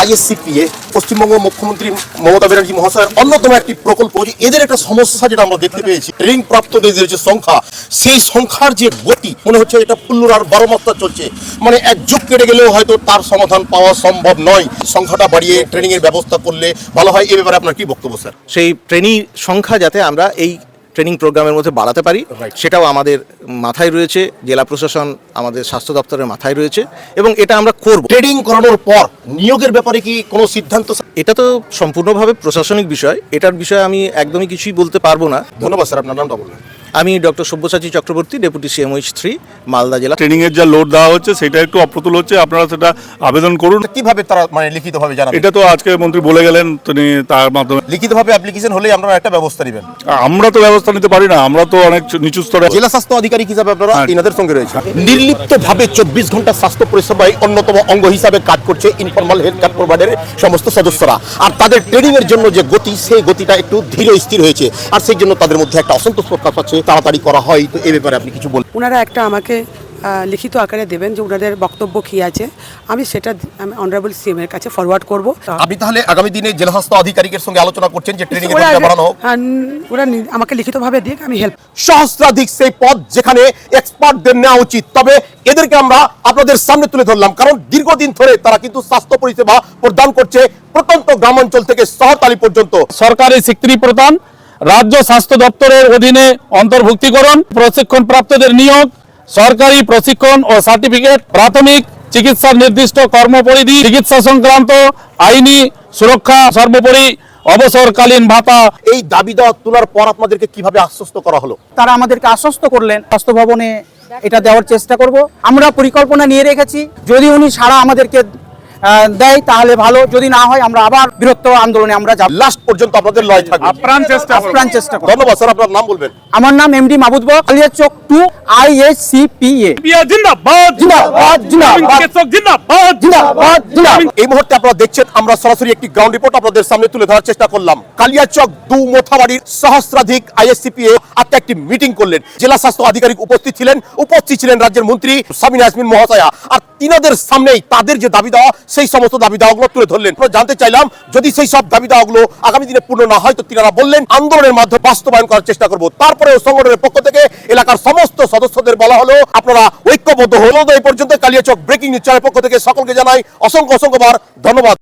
আইএসসিপিএ, পশ্চিমবঙ্গ মুখ্যমন্ত্রী মমতা ব্যানার্জি মহাশয়ের অন্যতম একটি প্রকল্প যে এদের একটা সমস্যা যেটা আমরা দেখতে পেয়েছি। ট্রেনিং প্রাপ্তদের যে সংখ্যা, সেই সংখ্যার যে গতি, মনে হচ্ছে এটা ফুল্লুর আর বারো মাত্রা চলছে। মানে এক যুগ কেটে গেলেও হয়তো তার সমাধান পাওয়া সম্ভব নয়। সংখ্যাটা বাড়িয়ে ট্রেনিং এর ব্যবস্থা করলে ভালো হয়। এ ব্যাপারে আপনার কি বক্তব্য, স্যার? সেই ট্রেনিং সংখ্যা যাতে আমরা এই ট্রেনিং প্রোগ্রামের মধ্যে বাড়াতে পারি সেটাও আমাদের মাথায় রয়েছে জেলা প্রশাসন আমাদের স্বাস্থ্য দপ্তরের মাথায় রয়েছে এবং এটা আমরা করব। ট্রেনিং করানোর পর নিয়োগের ব্যাপারে কি কোনো সিদ্ধান্ত এটা তো সম্পূর্ণভাবে প্রশাসনিক বিষয় এটার বিষয়ে আমি একদমই কিছুই বলতে পারব না। ধন্যবাদ স্যার আপনার নামটা বলুন। আমি doctor Sabyasachi Chakraborty deputy CMOH three Malda জেলা। ট্রেনিং এর যা লোড দেওয়া হচ্ছে সেটা একটু অপ্রতুল হচ্ছে আপনারা সেটা আবেদন করুন। কীভাবে তারা মানে লিখিতভাবে জানাবেন এটা তো আজকে মন্ত্রী বলে গেলেন তিনি তার মাধ্যমে। লিখিতভাবে অ্যাপ্লিকেশন হলেই আপনারা একটা ব্যবস্থা নেবেন। আমরা তো ব্যবস্থা নিতে পারি না আমরা তো অনেক নিচু স্তরে। জেলা স্বাস্থ্য আধিকারিক হিসাবে আপনারা হ্যাঁ। ইনাদের সঙ্গে রয়েছে নির্লিপ্ত ভাবে চব্বিশ ঘণ্টা স্বাস্থ্য পরিষেবায় অন্যতম অঙ্গ হিসাবে কাজ করছে ইনফরমাল হেলথ কেয়ার প্রোভাইডারের সমস্ত সদস্যরা। আর তাদের ট্রেনিং এর জন্য যে গতি সেই গতিটা একটু ধীর স্থির হয়েছে। আর সেই জন্য তাদের মধ্যে একটা অসন্তোষ প্রকাশ পাচ্ছে। তাড়াতাড়ি করা হয় তো এ ব্যাপারে আপনি কিছু বলুন ওনারা একটা আমাকে লিখিত আকারে দেবেন যে ওনাদের বক্তব্য কী আছে। আমি সেটা আমি অনারেবল সিএম এর কাছে ফরওয়ার্ড করব। আপনি তাহলে আগামী দিনে জেলা স্বাস্থ্য আধিকারিকের সঙ্গে আলোচনা করছেন যে ট্রেনিং এর বাড়ানো ওরা নি- আমাকে লিখিতভাবে দিক আমি হেল্প সহস্রাধিক সেই পদ যেখানে এক্সপার্টদের নেওয়া উচিত। তবে এদেরকে আমরা আপনাদের সামনে তুলে ধরলাম কারণ দীর্ঘদিন ধরে তারা কিন্তু স্বাস্থ্য পরিষেবা প্রদান করছে প্রত্যন্ত গ্রামাঞ্চল থেকে শহরতালি পর্যন্ত। সরকারি স্বীকৃতি প্রদান রাজ্য স্বাস্থ্য দপ্তরের অধীনে অন্তর্ভুক্তিকরণ প্রশিক্ষণ প্রাপ্তদের নিয়োগ সরকারি প্রশিক্ষণ ও সার্টিফিকেট প্রাথমিক চিকিৎসার নির্দিষ্ট কর্মপরিধি চিকিৎসা সংক্রান্ত আইনি সুরক্ষা সর্বোপরি অবসরকালীন ভাতা। এই দাবি দেওয়া তোলার পর আপনাদেরকে কীভাবে আশ্বস্ত করা হলো? তারা আমাদেরকে আশ্বস্ত করলেন। স্বাস্থ্য ভবনে এটা দেওয়ার চেষ্টা করব। আমরা পরিকল্পনা নিয়ে রেখেছি। যদি উনি সারা আমাদেরকে দেয় তাহলে ভালো। যদি না হয় আমরা আবার বৃহত্তর আন্দোলনে আমরা যাব। লাস্ট পর্যন্ত আপনাদের লয় থাকবে। আপ্রাণ চেষ্টা। আপ্রাণ চেষ্টা করব ধন্যবাদ স্যার আপনার নাম বলবেন? আমার নাম MD Mahbud Bak Aliya Chok to I S C P A. জিন্দাবাদ। জিন্দাবাদ জিন্দাবাদ। চিকিৎসক জিন্দাবাদ। জিন্দাবাদ জিন্দাবাদ। এই মুহূর্তে আপনারা দেখছেন আমরা সরাসরি একটি গ্রাউন্ড রিপোর্ট আপনাদের সামনে তুলে ধরার চেষ্টা করলাম। কালিয়াচক দু মোথাবাড়ির সহস্রাধিক আইএসসিপিএ আজকে একটি মিটিং করলেন। জেলা স্বাস্থ্য আধিকারিক উপস্থিত ছিলেন। উপস্থিত ছিলেন রাজ্যের মন্ত্রী সামিনা ইয়াসমিন মহাশয়া। আর তিনাদের সামনেই তাদের যে দাবি দেওয়া সেই সমস্ত দাবি দাওয়াগুলো তুলে ধরলেন। জানতে চাইলাম, যদি সেই সব দাবি দাওয়াগুলো আগামী দিনে পূর্ণ না হয়, তো তিনারা বললেন, আন্দোলনের মাধ্যমে বাস্তবায়ন করার চেষ্টা করব। তারপরে সংগঠনের পক্ষ থেকে এলাকার সমস্ত সদস্যদের বলা হলো, আপনারা ঐক্যবদ্ধ হলো এই পর্যন্ত কালিয়াচক ব্রেকিং নিউজ পক্ষ থেকে সকলকে জানাই অসংখ্য অসংখ্যবার ধন্যবাদ।